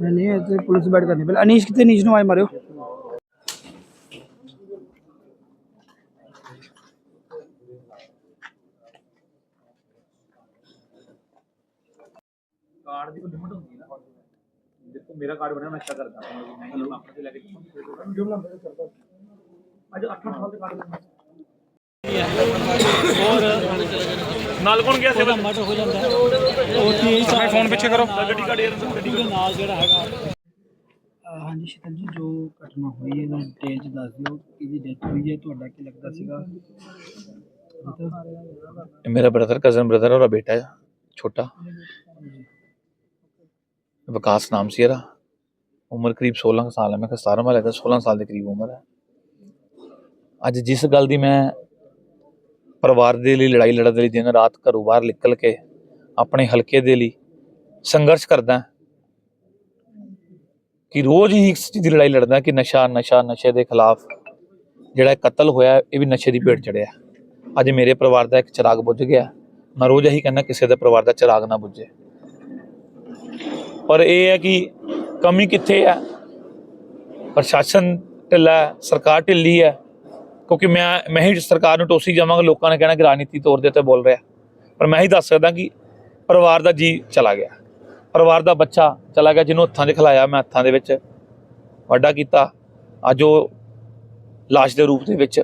ਨਹੀਂ ਇੱਥੇ ਪੁਲਿਸ ਬੈਠ ਕਰਨੀ। ਪਹਿਲਾਂ ਅਨੀਸ਼ ਕਿੱਥੇ ਅਨੀਸ਼ ਨੂੰ ਆਏ ਮਾਰਿਓ? ਕਾਰਡ ਦੀ ਕੋਈ ਲਿਮਟ ਹੁੰਦੀ ਹੈ ਨਾ ਦੇਖੋ ਮੇਰਾ ਕਾਰਡ ਬਣਿਆ ਮੈਂ ਅੱਛਾ ਕਰਦਾ ਮੈਂ ਹੀ ਆਪਣੇ ਤੇ ਲੈ ਕੇ ਜੋ ਨੰਬਰ ਕਰਦਾ ਅੱਜ 8 ਸਾਲ ਦੇ ਕਾਰਡ ਨਾਲ ਕੌਣ ਗਿਆ ਸੀ ਮਟ ਹੋ ਜਾਂਦਾ ਹੈ। ਉਹ ਚੀਜ਼ ਮੈਂ ਫੋਨ ਪਿੱਛੇ ਕਰੋ ਗੱਡੀ ਕਾੜੀ ਗੱਡੀ ਦੇ ਨਾਲ ਜਿਹੜਾ ਹੈਗਾ। ਅਹ ਹਾਂਜੀ ਸ਼ੀਤਲ ਜੀ ਜੋ ਘਟਨਾ ਹੋਈ ਹੈ ਉਹਨੂੰ ਡਿਟੇਲ ਚ ਦੱਸ ਦਿਓ। ਕਿਹਦੀ ਡੈਥ ਹੋਈ ਹੈ ਤੁਹਾਡਾ ਕੀ ਲੱਗਦਾ ਸੀਗਾ? ਇਹ ਮੇਰਾ ਬ੍ਰਦਰ ਕਜ਼ਨ ਬ੍ਰਦਰ ਔਰ ਬੇਟਾ ਹੈ ਛੋਟਾ। ਵਿਕਾਸ ਨਾਮ ਸੀ ਇਹਦਾ। ਉਮਰ ਕਰੀਬ 16 ਸਾਲ ਹੈ। ਮੈਂ ਕਿਹਾ 17 ਵਾਲਾ ਤਾਂ 16 ਸਾਲ ਦੇ ਕਰੀਬ ਉਮਰ ਹੈ। ਅੱਜ ਜਿਸ ਗੱਲ ਦੀ ਮੈਂ ਪਰਿਵਾਰ ਦੇ ਲਈ, ਲੜਾਈ ਲੜਨ ਦੇ ਲਈ ਦਿਨ ਰਾਤ ਘਰੋਂ ਬਾਹਰ ਨਿਕਲ ਕੇ ਆਪਣੇ ਹਲਕੇ ਦੇ ਲਈ ਸੰਘਰਸ਼ ਕਰਦਾ ਕਿ ਰੋਜ਼ ਹੀ ਇਸ ਚੀਜ਼ ਦੀ ਲੜਾਈ ਲੜਦਾ ਕਿ ਨਸ਼ਾ ਨਸ਼ਾ, ਨਸ਼ੇ ਦੇ ਖਿਲਾਫ ਜਿਹੜਾ ਕਤਲ ਹੋਇਆ ਇਹ ਵੀ ਨਸ਼ੇ ਦੀ ਭੇਟ ਚੜਿਆ ਅੱਜ ਮੇਰੇ ਪਰਿਵਾਰ ਦਾ ਇੱਕ ਚਿਰਾਗ ਬੁੱਝ ਗਿਆ। ਮੈਂ ਰੋਜ਼ ਇਹੀ ਕਹਿੰਦਾ, ਕਿਸੇ ਦੇ ਪਰਿਵਾਰ ਦਾ ਚਿਰਾਗ ਨਾ ਬੁੱਝੇ। ਪਰ ਇਹ ਹੈ ਕਿ ਕਮੀ ਕਿੱਥੇ ਹੈ? ਪ੍ਰਸ਼ਾਸਨ ਢਿੱਲਾ ਸਰਕਾਰ ਢਿੱਲੀ ਹੈ, ਕਿਉਂਕਿ ਮੈਂ ਮੈਂ ਹੀ ਸਰਕਾਰ ਨੂੰ ਟੋਸੀ ਜਾਵਾਂਗਾ, ਲੋਕਾਂ ਨੇ ਕਹਿਣਾ ਕਿ ਰਾਜਨੀਤੀ ਤੌਰ ਦੇ ਉੱਤੇ ਬੋਲ ਰਿਹਾ। ਪਰ ਮੈਂ ਹੀ ਦੱਸ ਸਕਦਾ ਕਿ ਪਰਿਵਾਰ ਦਾ ਜੀ ਚਲਾ ਗਿਆ। ਪਰਿਵਾਰ ਦਾ ਬੱਚਾ ਚਲਾ ਗਿਆ, ਜਿਹਨੂੰ ਹੱਥਾਂ 'ਚ ਖਿਲਾਇਆ ਮੈਂ, ਹੱਥਾਂ ਦੇ ਵਿੱਚ ਵੱਡਾ ਕੀਤਾ। ਅੱਜ ਉਹ ਲਾਸ਼ ਦੇ ਰੂਪ ਦੇ ਵਿੱਚ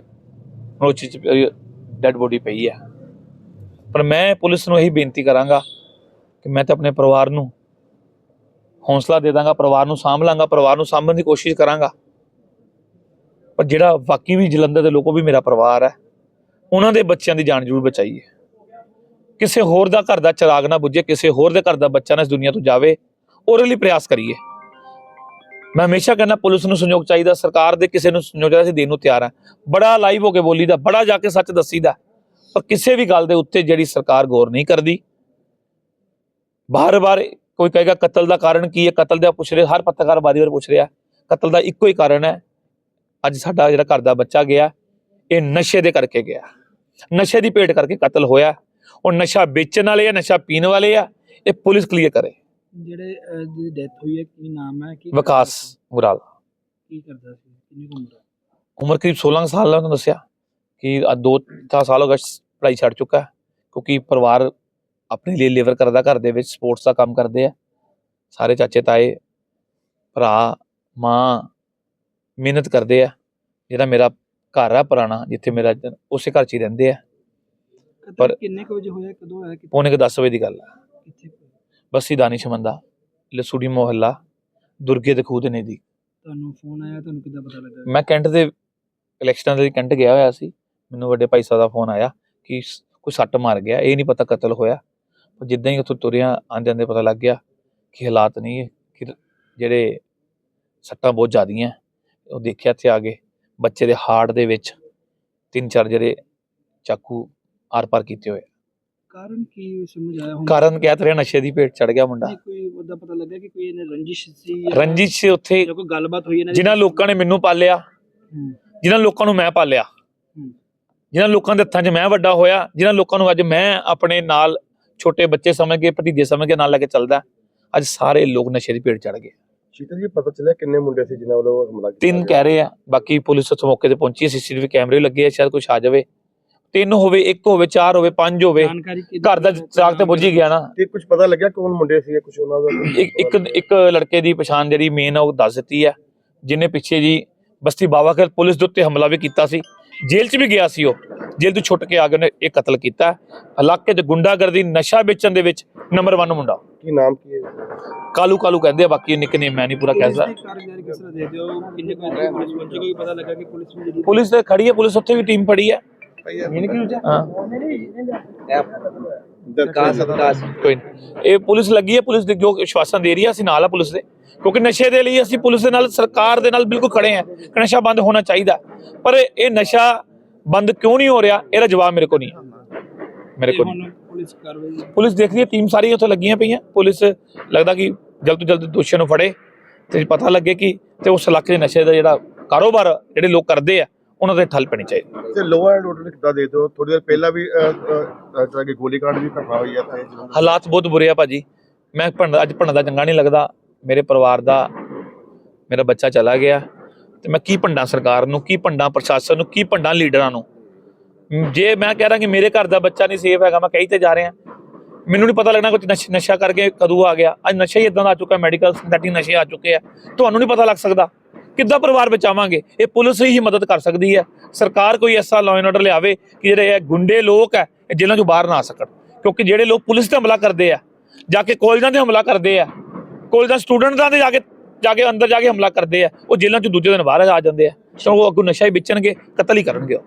ਮਨੋਚੀ ਚ ਡੈੱਡ ਬੋਡੀ ਪਈ ਹੈ। ਪਰ ਮੈਂ ਪੁਲਿਸ ਨੂੰ ਇਹੀ ਬੇਨਤੀ ਕਰਾਂਗਾ ਕਿ ਮੈਂ ਤਾਂ ਆਪਣੇ ਪਰਿਵਾਰ ਨੂੰ ਹੌਸਲਾ ਦੇ ਦਾਂਗਾ, ਪਰਿਵਾਰ ਨੂੰ ਸਾਂਭ ਲਾਂਗਾ, ਪਰਿਵਾਰ ਨੂੰ ਸਾਂਭਣ ਦੀ ਕੋਸ਼ਿਸ਼ ਕਰਾਂਗਾ। ਪਰ ਜਿਹੜਾ ਵਾਕਈ ਵੀ ਜਲੰਧਰ ਦੇ ਲੋਕੋ ਵੀ ਮੇਰਾ ਪਰਿਵਾਰ ਹੈ, ਉਹਨਾਂ ਦੇ ਬੱਚਿਆਂ ਦੀ ਜਾਨ ਜ਼ਰੂਰ ਬਚਾਈਏ। ਕਿਸੇ ਹੋਰ ਦਾ ਘਰ ਦਾ ਚਿਰਾਗ ਨਾ ਬੁੱਝੇ, ਕਿਸੇ ਹੋਰ ਦੇ ਘਰ ਦਾ ਬੱਚਾ ਨਾ ਇਸ ਦੁਨੀਆ ਤੋਂ ਜਾਵੇ, ਉਹਦੇ ਲਈ ਪ੍ਰਯਾਸ ਕਰੀਏ। ਮੈਂ ਹਮੇਸ਼ਾ ਕਹਿੰਦਾ, ਪੁਲਿਸ ਨੂੰ ਸਹਿਯੋਗ ਚਾਹੀਦਾ, ਸਰਕਾਰ ਦੇ ਕਿਸੇ ਨੂੰ ਸਹਿਯੋਗ ਚਾਹੀਦਾ, ਅਸੀਂ ਦੇਣ ਨੂੰ ਤਿਆਰ ਹਾਂ। ਬੜਾ ਲਾਈਵ ਹੋ ਕੇ ਬੋਲੀਦਾ, ਬੜਾ ਜਾ ਕੇ ਸੱਚ ਦੱਸੀਦਾ। ਪਰ ਕਿਸੇ ਵੀ ਗੱਲ ਦੇ ਉੱਤੇ ਜਿਹੜੀ ਸਰਕਾਰ ਗੌਰ ਨਹੀਂ ਕਰਦੀ, ਬਾਰ-ਬਾਰ ਕੋਈ ਕਹੇਗਾ ਕਤਲ ਦਾ ਕਾਰਨ ਕੀ ਹੈ? ਕਤਲ ਦਾ ਪੁੱਛ ਰਹੇ ਹਰ ਪੱਤਰਕਾਰ ਬਾਰੀ ਵਾਰ ਪੁੱਛ ਰਿਹਾ। ਕਤਲ ਦਾ ਇੱਕੋ ਹੀ ਕਾਰਨ ਹੈ ਅੱਜ ਸਾਡਾ ਜਿਹੜਾ ਘਰ ਦਾ ਬੱਚਾ ਗਿਆ ਇਹ ਨਸ਼ੇ ਦੇ ਕਰਕੇ ਗਿਆ। ਨਸ਼ੇ ਦੀ ਭੇਟ ਕਰਕੇ ਕਤਲ ਹੋਇਆ। ਉਹ ਨਸ਼ਾ ਵੇਚਣ ਵਾਲੇ ਆ ਨਸ਼ਾ ਪੀਣ ਵਾਲੇ ਆ ਇਹ ਪੁਲਿਸ ਕਲੀਅਰ ਕਰੇ। ਜਿਹੜੇ ਜਿਹਦੀ ਡੈਥ ਹੋਈ ਹੈ ਕੀ ਨਾਮ ਹੈ ਕੀ ਵਿਕਾਸ ਗੁਰਾਲ ਕੀ ਕਰਦਾ ਸੀ? ਕਿੰਨੀ ਉਮਰ ਹੈ? ਉਮਰ ਕਰੀਬ 16 ਸਾਲ ਦਾ ਉਹਨੇ ਦੱਸਿਆ ਕਿ ਆ ਦੋ ਤਾਂ ਸਾਲ ਹੋ ਗਏ ਪੜ੍ਹਾਈ ਛੱਡ ਚੁੱਕਾ ਕਿਉਂਕਿ ਪਰਿਵਾਰ ਆਪਣੇ ਲਈ ਲੇਬਰ ਕਰਦਾ ਘਰ ਦੇ ਵਿੱਚ ਸਪੋਰਟਸ ਦਾ ਕੰਮ ਕਰਦੇ ਆ। ਸਾਰੇ ਚਾਚੇ ਤਾਏ ਭਰਾ ਮਾਂ ਮਿਹਨਤ ਕਰਦੇ ਆ। ਜਿਹੜਾ ਮੇਰਾ ਘਰ ਆ ਪੁਰਾਣਾ ਜਿੱਥੇ ਮੇਰਾ ਉਸੇ ਘਰ 'ਚ ਹੀ ਰਹਿੰਦੇ ਆ। ਪਰ- ਕਿੰਨੇ ਕੁ ਵਜੇ ਹੋਇਆ ਕਦੋਂ ਹੋਇਆ ਪੌਣੇ ਕੁ 10 ਵਜੇ ਦੀ ਗੱਲ ਆ? ਬੱਸੀ ਦਾਨਿਸ਼ਮੰਦਾ ਲਸੂੜੀ ਮੁਹੱਲਾ ਦੁਰਗੇ ਦੇ ਖੂਹ ਦੇ ਨਜ਼ਦੀਕ। ਤੁਹਾਨੂੰ ਫੋਨ ਆਇਆ ਤੁਹਾਨੂੰ ਕਿੱਦਾਂ ਪਤਾ ਲੱਗਾ? ਮੈਂ ਕੈਂਟ ਦੇ ਇਲੈਕਸ਼ਨਾਂ ਦੇ ਕੈਂਟ ਗਿਆ ਹੋਇਆ ਸੀ। ਮੈਨੂੰ ਵੱਡੇ ਭਾਈ ਸਾਹਿਬ ਦਾ ਫੋਨ ਆਇਆ ਕਿ ਕੋਈ ਸੱਟ ਮਾਰ ਗਿਆ ਇਹ ਨਹੀਂ ਪਤਾ ਕਤਲ ਹੋਇਆ। ਪਰ ਜਿੱਦਾਂ ਹੀ ਉੱਥੋਂ ਤੁਰਿਆ ਆਂਦੇ ਆਂਦੇ ਪਤਾ ਲੱਗ ਗਿਆ ਕਿ ਹਾਲਾਤ ਨਹੀਂ ਕਿ ਜਿਹੜੇ ਸੱਟਾਂ ਬਹੁਤ ਜ਼ਿਆਦੀਆਂ ਉਹ ਦੇਖਿਆ ਇੱਥੇ ਆ ਕੇ ਬੱਚੇ ਦੇ ਹਾਰਟ ਦੇ ਵਿੱਚ ਤਿੰਨ ਚਾਰ ਜਿਹੜੇ ਚਾਕੂ ਆਰ ਪਾਰ ਕੀਤੇ ਹੋਏ ਕਾਰਨ ਕੀ ਸਮਝ ਆਇਆ ਹੁਣ? ਕਾਰਨ ਕਹਿ ਰਿਹਾ ਨਸ਼ੇ ਦੀ ਭੇਟ ਚੜ ਗਿਆ ਮੁੰਡਾ। ਕੋਈ ਉਹਦਾ ਪਤਾ ਲੱਗਾ ਕਿ ਕੋਈ ਇਹਨੇ ਰੰਜਿਸ਼ ਸੀ ਰੰਜਿਸ਼ ਉੱਥੇ ਕੋਈ ਗੱਲਬਾਤ ਹੋਈ ਇਹਨਾਂ ਦੀ? ਜਿਨ੍ਹਾਂ ਲੋਕਾਂ ਨੇ ਮੈਨੂੰ ਪਾਲਿਆ ਜਿਨ੍ਹਾਂ ਲੋਕਾਂ ਨੂੰ ਮੈਂ ਪਾਲਿਆ। ਜਿਨ੍ਹਾਂ ਲੋਕਾਂ ਦੇ ਹੱਥਾਂ 'ਚ ਮੈਂ ਵੱਡਾ ਹੋਇਆ ਜਿਨ੍ਹਾਂ ਲੋਕਾਂ ਨੂੰ ਅੱਜ ਮੈਂ ਆਪਣੇ ਨਾਲ ਛੋਟੇ ਬੱਚੇ ਸਮਝ ਕੇ ਭਤੀਜੇ ਸਮਝ ਕੇ ਨਾਲ ਲੈ ਕੇ ਚੱਲਦਾ। ਅੱਜ ਸਾਰੇ ਲੋਕ ਨਸ਼ੇ ਦੀ ਭੇਟ ਚੜ ਗਏ। ਸ਼ੀਤਲ ਜੀ ਪਤਾ ਚੱਲਿਆ ਕਿੰਨੇ ਮੁੰਡੇ ਸੀ ਜਿਨ੍ਹਾਂ ਵੱਲੋਂ ਹਮਲਾ ਕੀਤਾ ਤਿੰਨ? ਕਹਿ ਰਹੇ ਆ। ਬਾਕੀ ਪੁਲਿਸ ਉੱਥੇ ਮੌਕੇ ਤੇ ਪਹੁੰਚੀ ਸੀਸੀਟੀਵੀ ਕੈਮਰੇ ਲੱਗੇ ਆ ਸ਼ਾਇਦ ਕੁਝ ਆ ਜਾਵੇ। ਤਿੰਨ ਹੋਵੇ ਇੱਕ ਹੋਵੇ ਚਾਰ ਹੋਵੇ ਪੰਜ ਹੋਵੇ ਘਰ ਦਾ ਚਾਕ ਤੇ ਬੁੱਝ ਹੀ ਗਿਆ ਨਾ। ਤੇ ਕੁਝ ਪਤਾ ਲੱਗਿਆ ਕੌਣ ਮੁੰਡੇ ਸੀ ਕੁਝ ਉਹਨਾਂ ਦਾ? ਇੱਕ ਇੱਕ ਲੜਕੇ ਦੀ ਪਛਾਣ ਜਿਹੜੀ ਮੇਨ ਆ ਉਹ ਦੱਸ ਦਿੱਤੀ ਹੈ ਜਿਨੇ ਪਿੱਛੇ ਜੀ ਬਸਤੀ ਬਾਵਾ ਖੇਲ ਪੁਲਿਸ ਦੇ ਉੱਤੇ ਹਮਲਾ ਵੀ ਕੀਤਾ ਸੀ। ਜੇਲ੍ਹ 'ਚ ਵੀ ਗਿਆ ਸੀ ਉਹ। ਜੇਲ੍ਹ ਤੋਂ ਛੁੱਟ ਕੇ ਆ ਕੇ ਉਹਨੇ ਇਹ ਕਤਲ ਕੀਤਾ। ਇਲਾਕੇ 'ਚ ਗੁੰਡਾਗਰਦੀ ਨਸ਼ਾ ਵੇਚਣ ਦੇ ਵਿੱਚ ਨੰਬਰ 1 ਮੁੰਡਾ। ਕੀ ਨਾਮ ਕੀ ਹੈ? ਕਾਲੂ ਕਾਲੂ ਕਹਿੰਦੇ ਆ ਬਾਕੀ ਨਿਕਨੇਮ ਮੈਂ ਨਹੀਂ ਪੂਰਾ ਕਹਿ ਪੁਲਿਸ ਸਕਦਾ। ਦੀ ਕਾਰਗੁਜ਼ਾਰੀ ਕਿਸ ਤਰ੍ਹਾਂ ਦੇ ਦਿਓ? ਕਿੰਨੇ ਕੋਈ ਪੁਲਿਸ ਪਹੁੰਚੀ ਕੋਈ ਪਤਾ ਲੱਗਾ ਕਿ ਪੁਲਿਸ ਵੀ ਜਿਹੜੀ ਪੁਲਿਸ ਤੇ ਖੜੀ ਹੈ ਪੁਲਿਸ ਉੱਥੇ ਵੀ ਟੀਮ ਫੜੀ ਹੈ। ਕੋਈ। ਇਹ ਪੁਲਿਸ ਲੱਗੀ ਹੈ ਪੁਲਿਸ ਦੇ ਜੋ ਵਿਸ਼ਵਾਸਨ ਦੇ ਰਹੀ ਹੈ ਅਸੀਂ ਨਾਲ ਆ ਪੁਲਿਸ ਦੇ। ਕਿਉਂਕਿ ਨਸ਼ੇ ਦੇ ਲਈ ਅਸੀਂ ਪੁਲਿਸ ਦੇ ਨਾਲ ਸਰਕਾਰ ਦੇ ਨਾਲ ਬਿਲਕੁਲ ਖੜੇ ਹਾਂ। ਕਿ ਨਸ਼ਾ ਬੰਦ ਹੋਣਾ ਚਾਹੀਦਾ। ਪਰ ਇਹ ਨਸ਼ਾ ਬੰਦ ਕਿਉਂ ਨਹੀਂ ਹੋ ਰਿਹਾ? ਇਹਦਾ ਜਵਾਬ ਮੇਰੇ ਕੋਲ ਨਹੀਂ ਹੈ। ਮੇਰੇ ਕੋਲ ਨਹੀਂ। ਪੁਲਿਸ ਕਾਰਵਾਈ ਪੁਲਿਸ ਦੇਖ ਰਹੀ ਹੈ ਟੀਮ ਸਾਰੀ ਉੱਥੇ ਲੱਗੀਆਂ ਪਈਆਂ। ਪੁਲਿਸ ਲੱਗਦਾ ਕਿ ਜਲਦ ਤੋਂ ਜਲਦ ਦੋਸ਼ੀਆਂ ਨੂੰ ਫੜੇ ਤੇ ਪਤਾ ਲੱਗੇ ਕਿ ਤੇ ਉਸ ਇਲਾਕੇ ਦੇ ਨਸ਼ੇ ਦਾ ਜਿਹੜਾ ਕਾਰੋਬਾਰ ਜਿਹੜੇ ਲੋਕ ਕਰਦੇ ਆ ਉਹਨਾਂ ਤੇ ਠੱਲ ਪੈਣੀ ਚਾਹੀਦੀ। ਤੇ ਲੋਅਰ ਐਂਡ ਆਰਡਰ ਕਿੱਦਾਂ ਦੇ ਦਿਓ? ਥੋੜੀ ਦੇਰ ਪਹਿਲਾਂ ਵੀ ਜਿਹੜਾ ਕਿ ਗੋਲੀकांड ਵੀ ਘਟਨਾ ਹੋਈ ਹੈ ਤੇ ਹਾਲਾਤ ਬਹੁਤ ਬੁਰੇ ਆ ਭਾਜੀ। ਮੈਂ ਭੰਡ ਅੱਜ ਭੰਡ ਦਾ ਚੰਗਾ ਨਹੀਂ ਲੱਗਦਾ। ਮੇਰੇ ਪਰਿਵਾਰ ਦਾ ਮੇਰਾ ਬੱਚਾ ਚਲਾ ਗਿਆ। ਤੇ ਮੈਂ ਕੀ ਭੰਡਾਂ ਸਰਕਾਰ ਨੂੰ, ਕੀ ਭੰਡਾਂ ਪ੍ਰਸ਼ਾਸਨ ਨੂੰ, ਕੀ ਭੰਡਾਂ ਲੀਡਰਾਂ ਨੂੰ? ਜੇ ਮੈਂ ਕਹਿ ਰਿਹਾ ਕਿ ਮੇਰੇ ਘਰ ਦਾ ਬੱਚਾ ਨਹੀਂ ਸੇਫ ਹੈਗਾ, ਮੈਂ ਕਹੀ ਤੇ ਜਾ ਰਿਹਾ। ਮੈਨੂੰ ਨਹੀਂ ਪਤਾ ਲੱਗਣਾ ਕੁਝ ਨਸ਼ਾ ਕਰਕੇ ਕਦੋਂ ਆ ਗਿਆ। ਅੱਜ ਨਸ਼ਾ ਹੀ ਇਦਾਂ ਦਾ ਆ ਚੁੱਕਾ ਮੈਡੀਕਲ ਸਿੰਥੈਟਿਕ ਨਸ਼ੇ ਆ ਚੁੱਕੇ ਆ। ਤੁਹਾਨੂੰ ਨਹੀਂ ਪਤਾ ਲੱਗ ਸਕਦਾ ਕਿੱਦਾਂ ਪਰਿਵਾਰ ਬਚਾਵਾਂਗੇ। ਇਹ ਪੁਲਿਸ ਹੀ ਮਦਦ ਕਰ ਸਕਦੀ ਹੈ। ਸਰਕਾਰ ਕੋਈ ਐਸਾ ਲਾਅ ਐਂਡ ਆਰਡਰ ਲਿਆਵੇ ਕਿ ਜਿਹੜੇ ਇਹ ਗੁੰਡੇ ਲੋਕ ਹੈ, ਇਹ ਜੇਲ੍ਹਾਂ ਚੋਂ ਬਾਹਰ ਨਾ ਆ ਸਕਣ। ਕਿਉਂਕਿ ਜਿਹੜੇ ਲੋਕ ਪੁਲਿਸ ਤੇ ਹਮਲਾ ਕਰਦੇ ਆ, ਜਾ ਕੇ ਕਾਲਜਾਂ ਤੇ ਹਮਲਾ ਕਰਦੇ ਆ ਕਾਲਜਾਂ ਸਟੂਡੈਂਟਾਂ 'ਤੇ ਜਾ ਕੇ ਜਾ ਕੇ ਅੰਦਰ ਜਾ ਕੇ ਹਮਲਾ ਕਰਦੇ ਆ, ਉਹ ਜੇਲ੍ਹਾਂ ਚੋਂ ਦੂਜੇ ਦਿਨ ਬਾਹਰ ਆ ਜਾਂਦੇ ਆ ਕਿਉਂ ਉਹ ਅੱਗੋਂ ਨਸ਼ਾ ਹੀ ਵੇਚਣਗੇ, ਕਤਲ ਹੀ ਕਰਨਗੇ ਉਹ।